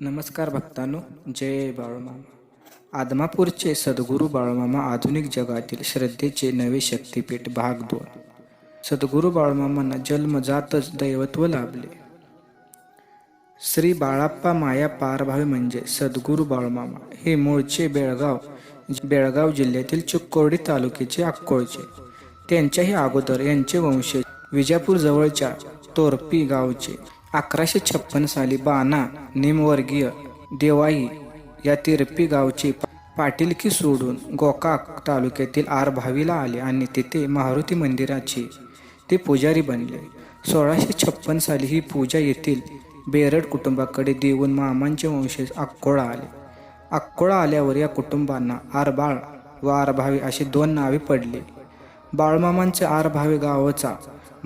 नमस्कार भक्तांनो जय बाळूमामा. आदमापूरचे सद्गुरू बाळूमामा आधुनिक जगातील श्रद्धेचे नवे शक्तिपीठ भाग दोन. सद्गुरू बाळूमामांना जन्मजातच दैवत्व लाभले. श्री बाळाप्पा माया पारभावी म्हणजे सद्गुरू बाळूमामा हे मूळचे बेळगाव बेळगाव जिल्ह्यातील चिक्कोडी तालुक्याचे अक्कोळचे. त्यांच्याही अगोदर यांचे वंशज विजापूर जवळच्या तोरपी गावचे. अकराशे छप्पन साली बाणा निमवर्गीय देवाई या तिरपी गावचे पाटीलकी सोडून गोकाक तालुक्यातील आर भावीला आले आणि तेथे मारुती मंदिराचे ते पुजारी बनले. सोळाशे छप्पन साली ही पूजा येथील बेरड कुटुंबाकडे देऊन मामांचे वंशज अक्कोळा आले. अक्कोळा आल्यावर या कुटुंबांना आरबाळ व आरभावी अशी दोन नावे पडली. बाळमामांचे आरभावी गावाचा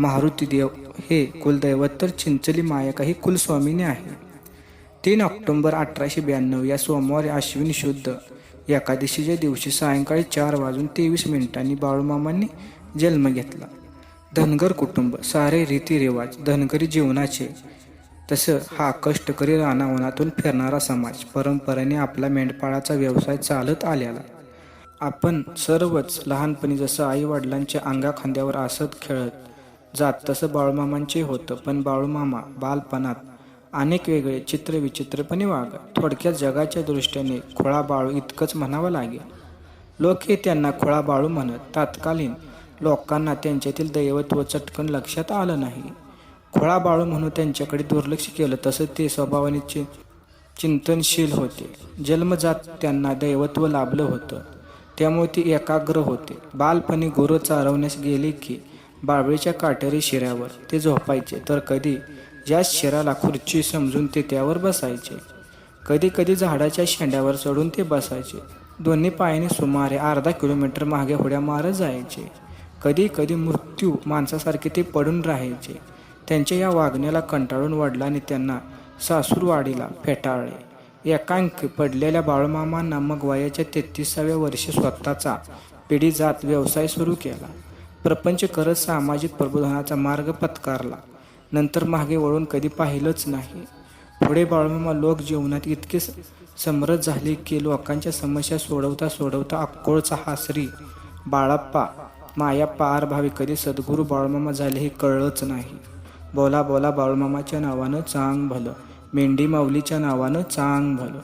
मारुतीदेव हे कुलदैवत तर चिंचली मायका ही कुलस्वामिनी आहे. तीन ऑक्टोंबर अठराशे ब्याण्णव या सोमवारी अश्विन शुद्ध एकादशीच्या दिवशी सायंकाळी चार वाजून तेवीस मिनिटांनी बाळूमामांनी जन्म घेतला. धनगर कुटुंब सारे रीतिरिवाज धनगरी जीवनाचे. तसं हा कष्टकरी रानावनातून फिरणारा समाज परंपरेने आपला मेंढपाळाचा व्यवसाय चालत आलेला. आपण सर्वच लहानपणी जसं आई वडिलांच्या अंगाखांद्यावर असत खेळत जात तसं बाळूमामांचे होतं पण बाळूमामा बालपणात अनेक वेगळे चित्र विचित्रपणे वागत. थोडक्यात जगाच्या दृष्टीने खोळा बाळू इतकंच म्हणावं लागेल. लोक हे त्यांना खोळा बाळू म्हणत. तात्कालीन लोकांना त्यांच्यातील दैवत्व चटकन लक्षात आलं नाही. खोळा बाळू म्हणून त्यांच्याकडे दुर्लक्ष केलं तसं ते स्वभावाने चि चिंतनशील होते. जन्मजात त्यांना दैवत्व लाभलं होतं. त्यामुळे ते एकाग्र होते. बालपणी गुरु चारवण्यास गेले की बाबळीच्या काटेरी शिऱ्यावर ते झोपायचे. तर कधी ज्या शिराला खुर्ची समजून ते त्यावर बसायचे. कधी कधी झाडाच्या शेंड्यावर चढून ते बसायचे. दोन्ही पायाने सुमारे अर्धा किलोमीटर मागे होड्या मारत जायचे. कधी कधी मृत्यू माणसासारखे ते पडून राहायचे. त्यांच्या या वागण्याला कंटाळून वडिलांनी त्यांना सासूरवाडीला फेटाळले. एकांक पडलेल्या बाळूमामांना मग वयाच्या तेहतीसाव्या वर्षी स्वतःचा पिढी जात व्यवसाय सुरू केला. प्रपंच करत सामाजिक प्रबोधनाचा मार्ग पत्कारला. नंतर मागे वळून कधी पाहिलंच नाही. पुढे बाळमामा लोक जीवनात इतके समृद्ध झाले की लोकांच्या समस्या सोडवता सोडवता अक्कोळचा हासरी बाळाप्पा मायाप्पा आर भावी कधी सद्गुरू बाळमामा झाले हे कळलंच नाही. बोला बोला बाळमामाच्या नावानं चांग भलं. मेंढी माऊलीच्या नावानं चांग भलं.